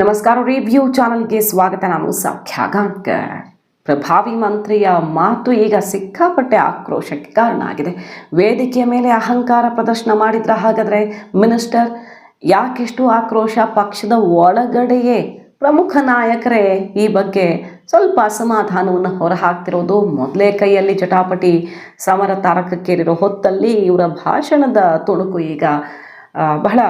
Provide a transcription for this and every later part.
ನಮಸ್ಕಾರ ರಿವ್ಯೂ ಚಾನಲ್ಗೆ ಸ್ವಾಗತ. ನಾನು ಸೌಖ್ಯ ಗಾಂವ್ಕರ್ ಪ್ರಭಾವಿ ಮಂತ್ರಿಯ ಮಾತು ಈಗ ಸಿಕ್ಕಾಪಟ್ಟೆ ಆಕ್ರೋಶಕ್ಕೆ ಕಾರಣ ಆಗಿದೆ ವೇದಿಕೆಯ ಮೇಲೆ ಅಹಂಕಾರ ಪ್ರದರ್ಶನ ಮಾಡಿದ್ರ ಹಾಗಾದರೆ ಮಿನಿಸ್ಟರ್ ಯಾಕೆಷ್ಟು ಆಕ್ರೋಶ? ಪಕ್ಷದ ಒಳಗಡೆಯೇ ಪ್ರಮುಖ ನಾಯಕರೇ ಈ ಬಗ್ಗೆ ಸ್ವಲ್ಪ ಅಸಮಾಧಾನವನ್ನು ಹೊರಹಾಕ್ತಿರೋದು. ಮೊದಲೇ ಕೈಯಲ್ಲಿ ಜಟಾಪಟಿ ಸಮರ ತಾರಕಕ್ಕೇರಿರೋ ಹೊತ್ತಲ್ಲಿ ಇವರ ಭಾಷಣದ ತುಣುಕು ಈಗ ಬಹಳ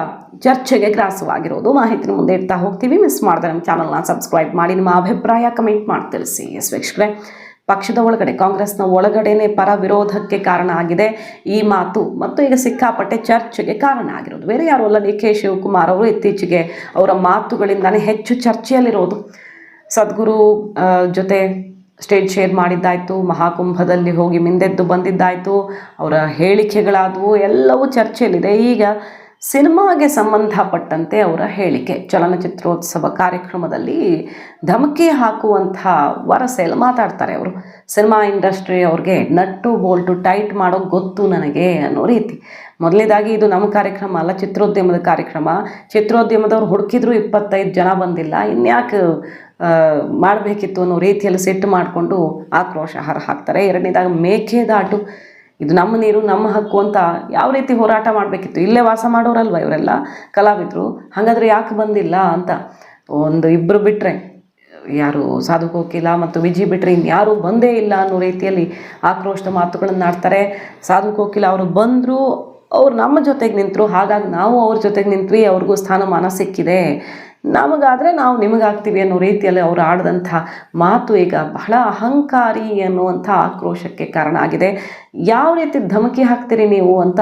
ಚರ್ಚೆಗೆ ಗ್ರಾಸವಾಗಿರೋದು. ಮಾಹಿತಿನ ಮುಂದೆ ಇಡ್ತಾ ಹೋಗ್ತೀವಿ. ಮಿಸ್ ಮಾಡಿದ್ರೆ ನಮ್ಮ ಚಾನಲ್ನ ಸಬ್ಸ್ಕ್ರೈಬ್ ಮಾಡಿ. ನಿಮ್ಮ ಅಭಿಪ್ರಾಯ ಕಮೆಂಟ್ ಮಾಡಿ ತಿಳಿಸಿ. ಎಸ್ ವೀಕ್ಷಕರೇ, ಪಕ್ಷದ ಒಳಗಡೆ, ಕಾಂಗ್ರೆಸ್ನ ಒಳಗಡೆನೆ ಪರ ವಿರೋಧಕ್ಕೆ ಕಾರಣ ಆಗಿದೆ ಈ ಮಾತು. ಮತ್ತು ಈಗ ಸಿಕ್ಕಾಪಟ್ಟೆ ಚರ್ಚೆಗೆ ಕಾರಣ ಆಗಿರೋದು. ಬೇರೆ ಯಾರು ಅಲ್ಲ, ಡಿ ಕೆ ಶಿವಕುಮಾರ್ ಅವರು ಇತ್ತೀಚೆಗೆ ಅವರ ಮಾತುಗಳಿಂದಲೇ ಹೆಚ್ಚು ಚರ್ಚೆಯಲ್ಲಿರೋದು. ಸದ್ಗುರು ಜೊತೆ ಸ್ಟೇಜ್ ಶೇರ್ ಮಾಡಿದ್ದಾಯಿತು. ಮಹಾಕುಂಭದಲ್ಲಿ ಹೋಗಿ ಮಿಂದೆದ್ದು ಬಂದಿದ್ದಾಯಿತು. ಅವರ ಹೇಳಿಕೆಗಳಾದವು ಎಲ್ಲವೂ ಚರ್ಚೆಯಲ್ಲಿದೆ. ಈಗ ಸಿನಿಮಾಗೆ ಸಂಬಂಧಪಟ್ಟಂತೆ ಅವರ ಹೇಳಿಕೆ. ಚಲನಚಿತ್ರೋತ್ಸವ ಕಾರ್ಯಕ್ರಮದಲ್ಲಿ ಧಮಕಿ ಹಾಕುವಂಥ ವರಸೆಯಲ್ಲಿ ಮಾತಾಡ್ತಾರೆ ಅವರು. ಸಿನಿಮಾ ಇಂಡಸ್ಟ್ರಿ ಅವ್ರಿಗೆ ನಟ್ಟು ಬೋಲ್ಟು ಟೈಟ್ ಮಾಡೋ ಗೊತ್ತು ನನಗೆ ಅನ್ನೋ ರೀತಿ. ಮೊದಲನೇದಾಗಿ ಇದು ನಮ್ಮ ಕಾರ್ಯಕ್ರಮ ಅಲ್ಲ, ಚಿತ್ರೋದ್ಯಮದ ಕಾರ್ಯಕ್ರಮ. ಚಿತ್ರೋದ್ಯಮದವ್ರು ಹುಡುಕಿದ್ರು ಇಪ್ಪತ್ತೈದು ಜನ ಬಂದಿಲ್ಲ, ಇನ್ಯಾಕೆ ಮಾಡಬೇಕಿತ್ತು ಅನ್ನೋ ರೀತಿಯಲ್ಲಿ ಸೆಟ್ ಮಾಡಿಕೊಂಡು ಆಕ್ರೋಶ ಹಾರ ಹಾಕ್ತಾರೆ. ಎರಡನೇದಾಗಿ ಮೇಕೆದಾಟು ಇದು ನಮ್ಮ ನೀರು, ನಮ್ಮ ಹಕ್ಕು ಅಂತ ಯಾವ ರೀತಿ ಹೋರಾಟ ಮಾಡಬೇಕಿತ್ತು? ಇಲ್ಲೇ ವಾಸ ಮಾಡೋರಲ್ವ ಇವರೆಲ್ಲ? ಕಲಾವಿದರು, ಹಾಗಾದ್ರೆ ಯಾಕೆ ಬಂದಿಲ್ಲ? ಅಂತ ಒಂದು ಇಬ್ಬರು ಬಿಟ್ಟರೆ ಯಾರು ಸಾಧು ಕೋಕಿಲ ಮತ್ತು ವಿಜಿ ಬಿಟ್ಟರೆ ಇನ್ಯಾರೂ ಬಂದೇ ಇಲ್ಲ ಅನ್ನೋ ರೀತಿಯಲ್ಲಿ ಆಕ್ರೋಶದ ಮಾತುಗಳನ್ನು ಆಡ್ತಾರೆ. ಸಾಧು ಕೋಕಿಲ ಅವರು ಬಂದರು, ಅವ್ರು ನಮ್ಮ ಜೊತೆಗೆ ನಿಂತರು, ಹಾಗಾಗಿ ನಾವು ಅವ್ರ ಜೊತೆಗೆ ನಿಂತ್ವಿ, ಅವ್ರಿಗೂ ಸ್ಥಾನಮಾನ ಸಿಕ್ಕಿದೆ. ನಮಗಾದರೆ ನಾವು ನಿಮಗಾಗ್ತೀವಿ ಅನ್ನೋ ರೀತಿಯಲ್ಲಿ ಅವರು ಆಡಿದಂಥ ಮಾತು ಈಗ ಬಹಳ ಅಹಂಕಾರಿ ಅನ್ನುವಂಥ ಆಕ್ರೋಶಕ್ಕೆ ಕಾರಣ ಆಗಿದೆ. ಯಾವ ರೀತಿ ಧಮಕಿ ಹಾಕ್ತೀರಿ ನೀವು ಅಂತ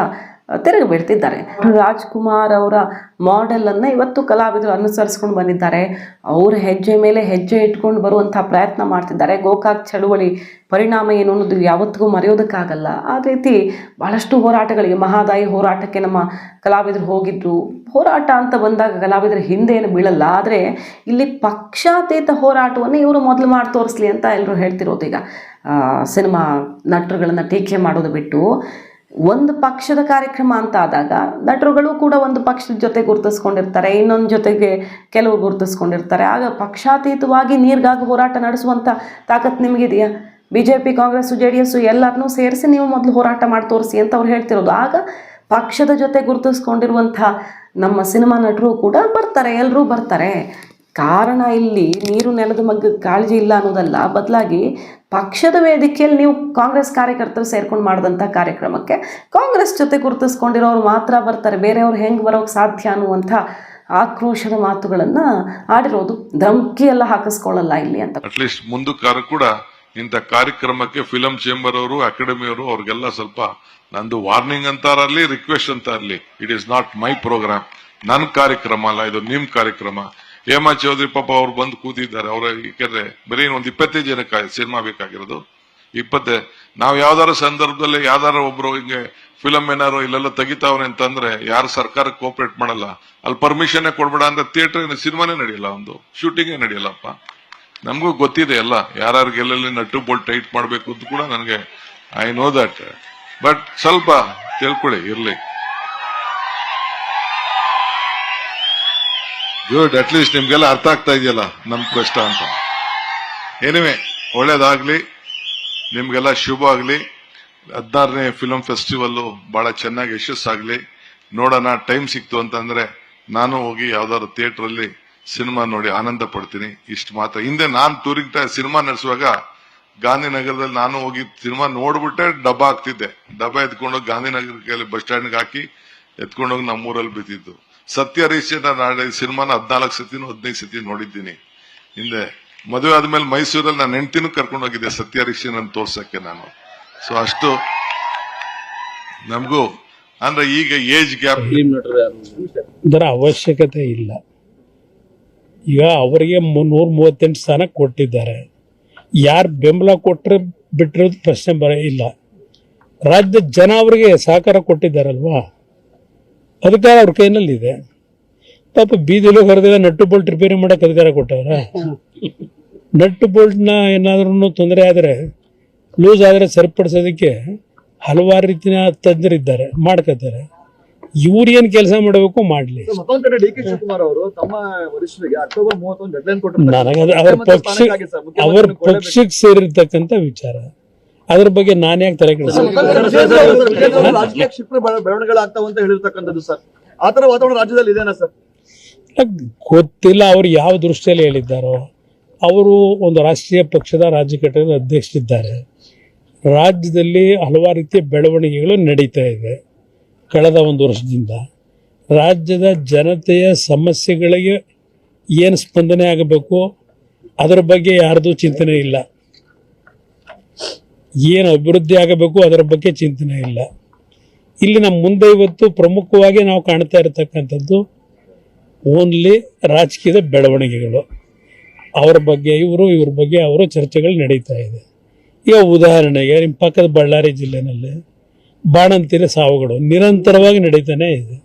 ತಿರುಗಿ ಬಿಡ್ತಿದ್ದಾರೆ ರಾಜ್ಕುಮಾರ್ ಅವರ ಮಾಡೆಲನ್ನು ಇವತ್ತು ಕಲಾವಿದರು ಅನುಸರಿಸ್ಕೊಂಡು ಬಂದಿದ್ದಾರೆ. ಅವರ ಹೆಜ್ಜೆ ಮೇಲೆ ಹೆಜ್ಜೆ ಇಟ್ಕೊಂಡು ಬರುವಂಥ ಪ್ರಯತ್ನ ಮಾಡ್ತಿದ್ದಾರೆ. ಗೋಕಾಕ್ ಚಳುವಳಿ ಪರಿಣಾಮ ಏನು ಅನ್ನೋದು ಯಾವತ್ತಿಗೂ ಮರೆಯೋದಕ್ಕಾಗಲ್ಲ. ಆ ರೀತಿ ಬಹಳಷ್ಟು ಹೋರಾಟಗಳಿಗೆ ಮಹಾದಾಯಿ ಹೋರಾಟಕ್ಕೆ ನಮ್ಮ ಕಲಾವಿದರು ಹೋಗಿದ್ರು. ಹೋರಾಟ ಅಂತ ಬಂದಾಗ ಕಲಾವಿದರ ಹಿಂದೆ ಏನು ಬೀಳಲ್ಲ. ಆದರೆ ಇಲ್ಲಿ ಪಕ್ಷಾತೀತ ಹೋರಾಟವನ್ನು ಇವರು ಮೊದಲು ಮಾಡಿ ತೋರಿಸ್ಲಿ ಅಂತ ಎಲ್ಲರೂ ಹೇಳ್ತಿರೋದು ಈಗ. ಸಿನಿಮಾ ನಟರುಗಳನ್ನು ಟೀಕೆ ಮಾಡೋದು ಬಿಟ್ಟು ಒಂದು ಪಕ್ಷದ ಕಾರ್ಯಕ್ರಮ ಅಂತ ಆದಾಗ ನಟರುಗಳು ಕೂಡ ಒಂದು ಪಕ್ಷದ ಜೊತೆ ಗುರುತಿಸ್ಕೊಂಡಿರ್ತಾರೆ, ಇನ್ನೊಂದು ಜೊತೆಗೆ ಕೆಲವು ಗುರುತಿಸ್ಕೊಂಡಿರ್ತಾರೆ. ಆಗ ಪಕ್ಷಾತೀತವಾಗಿ ನೀರಿಗಾಗಿ ಹೋರಾಟ ನಡೆಸುವಂಥ ತಾಕತ್ತು ನಿಮಗಿದೆಯಾ? B J P Congress J D S ಎಲ್ಲರನ್ನೂ ಸೇರಿಸಿ ನೀವು ಮೊದಲು ಹೋರಾಟ ಮಾಡಿ ತೋರಿಸಿ ಅಂತ ಅವ್ರು ಹೇಳ್ತಿರೋದು. ಆಗ ಪಕ್ಷದ ಜೊತೆ ಗುರುತಿಸ್ಕೊಂಡಿರುವಂಥ ನಮ್ಮ ಸಿನಿಮಾ ನಟರು ಕೂಡ ಬರ್ತಾರೆ ಎಲ್ಲರೂ ಬರ್ತಾರೆ. ಕಾರಣ ಇಲ್ಲಿ ನೀರು ನೆಲದ ಮಗ್ಗ ಕಾಳಜಿ ಇಲ್ಲ ಅನ್ನೋದಲ್ಲ, ಬದಲಾಗಿ ಪಕ್ಷದ ವೇದಿಕೆಯಲ್ಲಿ ನೀವು ಕಾಂಗ್ರೆಸ್ ಕಾರ್ಯಕರ್ತರು ಸೇರ್ಕೊಂಡು ಮಾಡಿದಂಥ ಕಾರ್ಯಕ್ರಮಕ್ಕೆ ಕಾಂಗ್ರೆಸ್ ಜೊತೆ ಗುರುತಿಸ್ಕೊಂಡಿರೋರು ಮಾತ್ರ ಬರ್ತಾರೆ. ಬೇರೆಯವ್ರು ಹೆಂಗೆ ಬರೋಕ್ಕೆ ಸಾಧ್ಯ ಅನ್ನುವಂಥ ಆಕ್ರೋಶದ ಮಾತುಗಳನ್ನು ಆಡಿರೋದು ಧಮಕಿ ಎಲ್ಲ ಹಾಕಿಸ್ಕೊಳ್ಳಲ್ಲ ಇಲ್ಲಿ ಅಂತ. ಅಟ್ಲೀಸ್ಟ್ ಮುಂದಕ್ಕಾರ ಕೂಡ ಇಂಥ ಕಾರ್ಯಕ್ರಮಕ್ಕೆ ಫಿಲಂ ಚೇಂಬರ್ ಅವರು ಅಕಾಡೆಮಿಯವರು ಅವ್ರಿಗೆಲ್ಲ ಸ್ವಲ್ಪ ನಂದು ವಾರ್ನಿಂಗ್ ಅಂತಾರಲ್ಲಿ ರಿಕ್ವೆಸ್ಟ್ ಅಂತ it is not my program ನನ್ನ ಕಾರ್ಯಕ್ರಮ ಅಲ್ಲ, ಇದು ನಿಮ್ ಕಾರ್ಯಕ್ರಮ. ಹೇಮಾ ಚೌಧರಿ ಪಾಪ ಅವ್ರು ಬಂದು ಕೂತಿದ್ದಾರೆ. ಅವರ ಯಾಕಂದ್ರೆ ಬರೀ ಒಂದು ಇಪ್ಪತ್ತೈದು ಜನಕ್ಕೆ ಸಿನಿಮಾ ಬೇಕಾಗಿರೋದು. ಇಪ್ಪತ್ತೇ, ನಾವು ಯಾವ್ದಾರ ಸಂದರ್ಭದಲ್ಲಿ ಯಾವ್ದಾರ ಒಬ್ರು ಹಿಂಗೆ ಫಿಲಂ ಏನಾರು ಇಲ್ಲೆಲ್ಲ ತೆಗಿತಾವ್ರೆ ಅಂತಂದ್ರೆ ಯಾರು ಸರ್ಕಾರಕ್ಕೆ ಕೋಪರೇಟ್ ಮಾಡಲ್ಲ. ಅಲ್ಲಿ ಪರ್ಮಿಷನ್ ಕೊಡ್ಬೇಡ ಅಂದ್ರೆ ಥಿಯೇಟರ್ ಸಿನಿಮಾನೇ ನಡೆಯಲ್ಲ ಒಂದು. ಶೂಟಿಂಗೇ ನಡೆಯಲ್ಲಪ್ಪ. ನಮಗೂ ಗೊತ್ತಿದೆ ಎಲ್ಲ. ಯಾರ್ಯಾರಿಗೆ ಎಲ್ಲೆಲ್ಲಿ ನಟ್ಟು ಬೋಲ್ಟ್ ಟೈಟ್ ಮಾಡಬೇಕು ಅಂತ ಕೂಡ ನನಗೆ ಐ ನೋ ದಟ್ ಬಟ್ ಸ್ವಲ್ಪ ತಿಳ್ಕೊಳ್ಳಿ, ಇರ್ಲಿ. ಗುಡ್ ಅಟ್ಲೀಸ್ಟ್ ನಿಮ್ಗೆಲ್ಲ ಅರ್ಥ ಆಗ್ತಾ ಇದೆಯಲ್ಲ ನಮ್ ಕಷ್ಟ ಅಂತ. ಏನಿವೆ ಒಳ್ಳೇದಾಗ್ಲಿ, ನಿಮ್ಗೆಲ್ಲ ಶುಭ ಆಗ್ಲಿ. ಹದಿನಾರನೇ ಫಿಲಂ ಫೆಸ್ಟಿವಲ್ ಬಹಳ ಚೆನ್ನಾಗಿ ಯಶಸ್ಸಾಗ್ಲಿ. ನೋಡೋಣ ಟೈಮ್ ಸಿಕ್ತು ಅಂತಂದ್ರೆ ನಾನು ಹೋಗಿ ಯಾವ್ದಾದ್ರು ಥಿಯೇಟರ್ ಅಲ್ಲಿ ಸಿನಿಮಾ ನೋಡಿ ಆನಂದ ಪಡ್ತೀನಿ. ಇಷ್ಟು ಮಾತ್ರ. ಹಿಂದೆ ನಾನು ಟೂರಿಂಗ್ ಸಿನಿಮಾ ನಡೆಸುವಾಗ ಗಾಂಧಿನಗರದಲ್ಲಿ ನಾನು ಹೋಗಿ ಸಿನಿಮಾ ನೋಡ್ಬಿಟ್ಟೆ, ಡಬ್ಬ ಹಾಕ್ತಿದ್ದೆ. ಡಬ್ಬ ಎತ್ಕೊಂಡೋಗಿ ಗಾಂಧಿನಗರಕ್ಕೆ ಬಸ್ ಸ್ಟ್ಯಾಂಡ್ಗೆ ಹಾಕಿ ಎತ್ಕೊಂಡೋಗಿ ನಮ್ಮೂರಲ್ಲಿ ಬಿದ್ದಿದ್ದು. ಸತ್ಯ ನಾಳೆ ಸಿನಿಮಾನ ಹದಿನಾಲ್ಕು ಸತಿನೂ ಹದಿನೈದು ಸತಿ ನೋಡಿದ್ದೀನಿ. ಹಿಂದೆ ಮದುವೆ ಆದ್ಮೇಲೆ ಮೈಸೂರಲ್ಲಿ ನಾನು ಹೆಂಡ್ತಿನೂ ಕರ್ಕೊಂಡು ಹೋಗಿದ್ದೆ ಸತ್ಯ ಹರಿಶ್ಚಂದ್ರನ್ ತೋರ್ಸಕ್ಕೆ ನಾನು. ಸೊ ಅಷ್ಟು ನಮಗೂ, ಅಂದ್ರೆ ಈಗ ಏಜ್ ಗ್ಯಾಪ್ ಇದರ ಅವಶ್ಯಕತೆ ಇಲ್ಲ. ಈಗ ಅವರಿಗೆ ನೂರ ಮೂವತ್ತೆಂಟು ಸ್ಥಾನ ಕೊಟ್ಟಿದ್ದಾರೆ. ಯಾರು ಬೆಂಬಲ ಕೊಟ್ಟರೆ ಬಿಟ್ಟಿರೋದು ಪ್ರಶ್ನೆ ಬರ ಇಲ್ಲ. ರಾಜ್ಯದ ಜನ ಅವರಿಗೆ ಸಹಕಾರ ಕೊಟ್ಟಿದ್ದಾರಲ್ವಾ? ಅಧಿಕಾರ ಅವ್ರ ಕೈನಲ್ಲಿದೆ. ಪಾಪ ಬೀದಿಲು ಹೊರದಿಲ್ಲ ನಟ್ಟು ಬೋಲ್ಟ್ ರಿಪೇರಿ ಮಾಡಕ್ಕೆ ಅಧಿಕಾರ ಕೊಟ್ಟವ್ರ? ನಟ್ಟು ಬೋಲ್ಟ್ನ ಏನಾದ್ರೂ ತೊಂದರೆ ಆದರೆ ಲೂಸ್ ಆದರೆ ಸರಿಪಡಿಸೋದಕ್ಕೆ ಹಲವಾರು ರೀತಿಯ ತಜ್ಞರಿದ್ದಾರೆ ಮಾಡ್ಕೋತಾರೆ ಇವ್ರು ಏನ್ ಕೆಲಸ ಮಾಡಬೇಕು ಮಾಡ್ಲಿ. ನನಗೆ ಮತ್ತೊಂದ್ ಕಡೆ ಡಿ ಕೆ ಶಿವಕುಮಾರ್ ಅವರು ತಮ್ಮ ವರಿಷ್ಠರಿಗೆ ಅಕ್ಟೋಬರ್ ಮೂವತ್ತೊಂದು ಡೆಡ್ಲೈನ್ ನನಗದು ಅವ್ರ ಪಕ್ಷ ಅವ್ರ ಪಕ್ಷಕ್ಕೆ ಸೇರಿರ್ತಕ್ಕಂಥ ವಿಚಾರ. ಅದ್ರ ಬಗ್ಗೆ ನಾನು ಯಾಕೆ ತಲೆ ಕೆಡಿಸ ರಾಜಕೀಯ ಕ್ಷಿಪ್ರ ಬೆಳ- ಬೆಳವಣಿಗೆಗಳಾಗ್ತಾವ ಅಂತ ಹೇಳಿರ್ತಕ್ಕಂಥದ್ದು ಸರ್. ಆತರ ವಾತಾವರಣ ರಾಜ್ಯದಲ್ಲಿ ಇದೇನಾ ಸರ್? ಗೊತ್ತಿಲ್ಲ ಅವ್ರು ಯಾವ ದೃಷ್ಟಿಯಲ್ಲಿ ಹೇಳಿದ್ದಾರೋ. ಅವರು ಒಂದು ರಾಷ್ಟ್ರೀಯ ಪಕ್ಷದ ರಾಜ್ಯ ಘಟಕದ ಅಧ್ಯಕ್ಷರಿದ್ದಾರೆ. ರಾಜ್ಯದಲ್ಲಿ ಹಲವಾರು ರೀತಿಯ ಬೆಳವಣಿಗೆಗಳು ನಡೀತಾ ಇದೆ ಕಳೆದ ಒಂದು ವರ್ಷದಿಂದ. ರಾಜ್ಯದ ಜನತೆಯ ಸಮಸ್ಯೆಗಳಿಗೆ ಏನು ಸ್ಪಂದನೆ ಆಗಬೇಕು ಅದರ ಬಗ್ಗೆ ಯಾರದೂ ಚಿಂತನೆ ಇಲ್ಲ. ಏನು ಅಭಿವೃದ್ಧಿ ಆಗಬೇಕು ಅದರ ಬಗ್ಗೆ ಚಿಂತನೆ ಇಲ್ಲ. ಇಲ್ಲಿ ನಮ್ಮ ಮುಂದೆ ಇವತ್ತು ಪ್ರಮುಖವಾಗಿ ನಾವು ಕಾಣ್ತಾ ಇರತಕ್ಕಂಥದ್ದು ಓನ್ಲಿ ರಾಜಕೀಯದ ಬೆಳವಣಿಗೆಗಳು. ಅವರ ಬಗ್ಗೆ ಇವರು ಇವ್ರ ಬಗ್ಗೆ ಅವರು ಚರ್ಚೆಗಳು ನಡೀತಾ ಇದೆ. ಈಗ ಉದಾಹರಣೆಗೆ ನಿಮ್ಮ ಪಕ್ಕದ ಬಳ್ಳಾರಿ ಜಿಲ್ಲೆನಲ್ಲಿ ಬಾಣಂತಿರ ಸಾವುಗಳು ನಿರಂತರವಾಗಿ ನಡೀತಾನೆ ಇದೆ.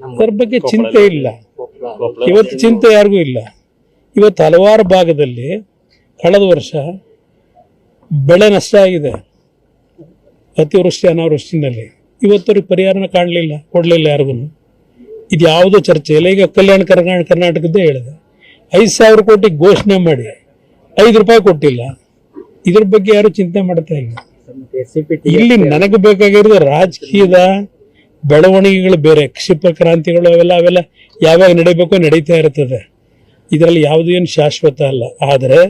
ಅದರ ಬಗ್ಗೆ ಚಿಂತೆ ಇಲ್ಲ. ಇವತ್ತು ಚಿಂತೆ ಯಾರಿಗೂ ಇಲ್ಲ. ಇವತ್ತು ಹಲವಾರು ಭಾಗದಲ್ಲಿ ಕಳೆದ ವರ್ಷ ಬೆಳೆ ನಷ್ಟ ಆಗಿದೆ. ಅತಿವೃಷ್ಟಿ ಅನಾವೃಷ್ಟಿನಲ್ಲಿ. ಇವತ್ತವ್ರಿಗೆ ಪರಿಹಾರನ ಕಾಣಲಿಲ್ಲ, ಕೊಡಲಿಲ್ಲ ಯಾರಿಗೂ ಇದು ಯಾವುದೋ ಚರ್ಚೆ ಇಲ್ಲ. ಈಗ ಕಲ್ಯಾಣ ಕರ್ನಾಟಕ, ಕರ್ನಾಟಕದ್ದೇ ಹೇಳಿದೆ. ಐದು ಸಾವಿರ ಕೋಟಿ ಘೋಷಣೆ ಮಾಡಿ, ಐದು ರೂಪಾಯಿ ಕೊಟ್ಟಿಲ್ಲ. ಇದ್ರ ಬಗ್ಗೆ ಯಾರು ಚಿಂತೆ ಮಾಡ್ತಾ ಇಲ್ಲ. ಇಲ್ಲಿ ನನಗೆ ಬೇಕಾಗಿರೋದು ರಾಜಕೀಯದ ಬೆಳವಣಿಗೆಗಳು ಬೇರೆ. ಕ್ಷಿಪ ಕ್ರಾಂತಿಗಳು ಅವೆಲ್ಲ ಅವೆಲ್ಲ ಯಾವಾಗ ನಡೀಬೇಕೋ ನಡೀತಾ ಇರ್ತದೆ. ಇದರಲ್ಲಿ ಯಾವುದು ಏನು ಶಾಶ್ವತ ಅಲ್ಲ. ಆದರೆ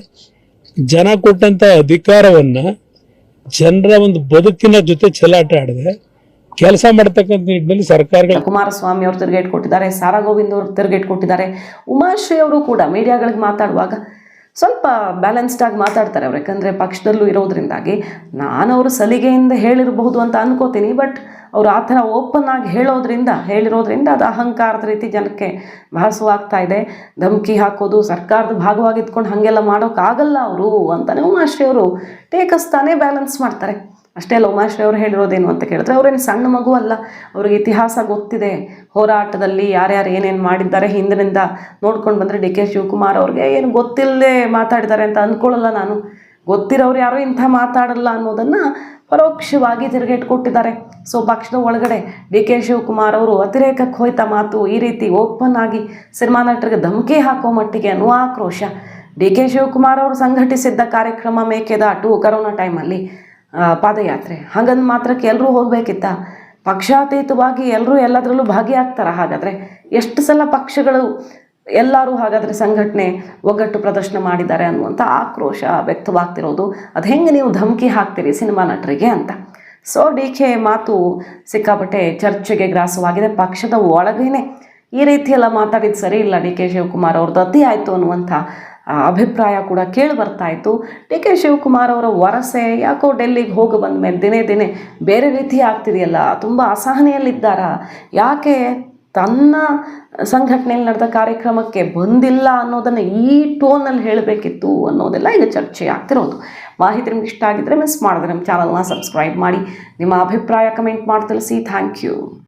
ಜನ ಕೊಟ್ಟಂತ ಅಧಿಕಾರವನ್ನ ಜನರ ಒಂದು ಬದುಕಿನ ಜೊತೆ ಚೆಲ್ಲಾಟ ಆಡದೆ ಕೆಲಸ ಮಾಡತಕ್ಕಂತ ನಿಟ್ಟಿನಲ್ಲಿ ಸರ್ಕಾರಗಳು ಕುಮಾರಸ್ವಾಮಿ ಅವರು ತಿರುಗೇಟ್ ಕೊಟ್ಟಿದ್ದಾರೆ, ಸಾರಾ ಗೋವಿಂದ್ ಅವರು ತಿರುಗೇಟ್ ಕೊಟ್ಟಿದ್ದಾರೆ, ಉಮಾಶ್ರೀ ಅವರು ಕೂಡ ಮೀಡಿಯಾಗಳಿಗೆ ಮಾತಾಡುವಾಗ ಸ್ವಲ್ಪ ಬ್ಯಾಲೆನ್ಸ್ಡ್ ಆಗಿ ಮಾತಾಡ್ತಾರೆ ಅವ್ರು. ಯಾಕಂದರೆ ಪಕ್ಷದಲ್ಲೂ ಇರೋದ್ರಿಂದಾಗಿ ನಾನು ಅವರು ಸಲಿಗೆಯಿಂದ ಹೇಳಿರಬಹುದು ಅಂತ ಅನ್ಕೋತೀನಿ ಬಟ್ ಅವ್ರು ಆ ಥರ ಓಪನ್ ಆಗಿ ಹೇಳೋದ್ರಿಂದ, ಹೇಳಿರೋದ್ರಿಂದ ಅದು ಅಹಂಕಾರದ ರೀತಿ ಜನಕ್ಕೆ ಭಾಸವಾಗ್ತಾ ಇದೆ. ಧಮಕಿ ಹಾಕೋದು, ಸರ್ಕಾರದ ಭಾಗವಾಗಿ ಇದ್ಕೊಂಡು ಹಾಗೆಲ್ಲ ಮಾಡೋಕ್ಕಾಗಲ್ಲ ಅವರು ಅಂತಲೇ ಉಮಾಶ್ರೀಯವರು ಟೇಕಸ್ತಾನೆ ಬ್ಯಾಲೆನ್ಸ್ ಮಾಡ್ತಾರೆ. ಅಷ್ಟೇ ಅಲ್ಲ, ಉಮಾಶ್ರೀ ಅವರು ಹೇಳಿರೋದೇನು ಅಂತ ಕೇಳಿದ್ರೆ, ಅವ್ರೇನು ಸಣ್ಣ ಮಗು ಅಲ್ಲ. ಅವ್ರಿಗೆ ಇತಿಹಾಸ ಗೊತ್ತಿದೆ. ಹೋರಾಟದಲ್ಲಿ ಯಾರ್ಯಾರು ಏನೇನು ಮಾಡಿದ್ದಾರೆ, ಹಿಂದಿನಿಂದ ನೋಡ್ಕೊಂಡು ಬಂದರೆ ಡಿ ಕೆ ಶಿವಕುಮಾರ್ ಅವ್ರಿಗೆ ಏನು ಗೊತ್ತಿಲ್ಲದೆ ಮಾತಾಡಿದ್ದಾರೆ ಅಂತ ಅಂದ್ಕೊಳ್ಳಲ್ಲ ನಾನು. ಗೊತ್ತಿರೋರು ಯಾರೋ ಇಂಥ ಮಾತಾಡಲ್ಲ ಅನ್ನೋದನ್ನು ಪರೋಕ್ಷವಾಗಿ ತಿರುಗೇಟ್ ಕೊಟ್ಟಿದ್ದಾರೆ ಸೊ, ಪಕ್ಷದ ಒಳಗಡೆ ಡಿ ಕೆ ಶಿವಕುಮಾರ್ ಅವರು ಅತಿರೇಕಕ್ಕೆ ಹೋಯ್ತ ಮಾತು ಈ ರೀತಿ ಓಪನ್ ಆಗಿ ಸಿನಿಮಾ ನಟರಿಗೆ ಧಮಕಿ ಹಾಕೋ ಮಟ್ಟಿಗೆ ಅನ್ನುವ ಆಕ್ರೋಶ. ಡಿ ಕೆ ಶಿವಕುಮಾರ್ ಅವರು ಸಂಘಟಿಸಿದ್ದ ಕಾರ್ಯಕ್ರಮ ಮೇಕೆದಾಟು ಕರೋನಾ ಟೈಮಲ್ಲಿ ಪಾದಯಾತ್ರೆ. ಹಾಗಂದ್ ಮಾತ್ರಕ್ಕೆ ಎಲ್ಲರೂ ಹೋಗಬೇಕಿತ್ತ? ಪಕ್ಷಾತೀತವಾಗಿ ಎಲ್ಲರೂ ಎಲ್ಲದರಲ್ಲೂ ಭಾಗಿಯಾಗ್ತಾರ ಹಾಗಾದರೆ? ಎಷ್ಟು ಸಲ ಪಕ್ಷಗಳು ಎಲ್ಲರೂ ಹಾಗಾದರೆ ಸಂಘಟನೆ ಒಗ್ಗಟ್ಟು ಪ್ರದರ್ಶನ ಮಾಡಿದ್ದಾರೆ ಅನ್ನುವಂಥ ಆಕ್ರೋಶ ವ್ಯಕ್ತವಾಗ್ತಿರೋದು. ಅದು ಹೆಂಗೆ ನೀವು ಧಮಕಿ ಹಾಕ್ತೀರಿ ಸಿನಿಮಾ ನಟರಿಗೆ ಅಂತ. ಸೊ ಡಿ ಕೆ ಮಾತು ಸಿಕ್ಕಾಪಟ್ಟೆ ಚರ್ಚೆಗೆ ಗ್ರಾಸವಾಗಿದೆ. ಪಕ್ಷದ ಒಳಗೇನೆ ಈ ರೀತಿಯೆಲ್ಲ ಮಾತಾಡಿದ್ದು ಸರಿ ಇಲ್ಲ ಡಿ ಕೆ ಶಿವಕುಮಾರ್ ಅವ್ರದ್ದು. ಅತಿ ಆಯಿತು ಅನ್ನುವಂಥ ಅಭಿಪ್ರಾಯ ಕೂಡ ಕೇಳಿ ಬರ್ತಾ ಇತ್ತು. ಡಿ ಕೆ ಶಿವಕುಮಾರ್ ಅವರ ವರಸೆ ಯಾಕೋ ಡೆಲ್ಲಿಗೆ ಹೋಗಿ ಬಂದ ಮೇಲೆ ದಿನೇ ದಿನೇ ಬೇರೆ ರೀತಿ ಆಗ್ತಿದೆಯಲ್ಲ. ತುಂಬ ಅಸಹನೆಯಲ್ಲಿದ್ದಾರಾ? ಯಾಕೆ ತನ್ನ ಸಂಘಟನೆಯಲ್ಲಿ ನಡೆದ ಕಾರ್ಯಕ್ರಮಕ್ಕೆ ಬಂದಿಲ್ಲ ಅನ್ನೋದನ್ನು ಈ ಟೋನಲ್ಲಿ ಹೇಳಬೇಕಿತ್ತು ಅನ್ನೋದೆಲ್ಲ ಈಗ ಚರ್ಚೆ ಆಗ್ತಿರೋದು. ಮಾಹಿತಿ ನಿಮ್ಗೆ ಇಷ್ಟ ಆಗಿದ್ರೆ ಮಿಸ್ ಮಾಡಿದ್ರೆ ನಮ್ಮ ಚಾನಲ್ನ ಸಬ್ಸ್ಕ್ರೈಬ್ ಮಾಡಿ. ನಿಮ್ಮ ಅಭಿಪ್ರಾಯ ಕಮೆಂಟ್ ಮಾಡಿ ತಿಳಿಸಿ. Thank you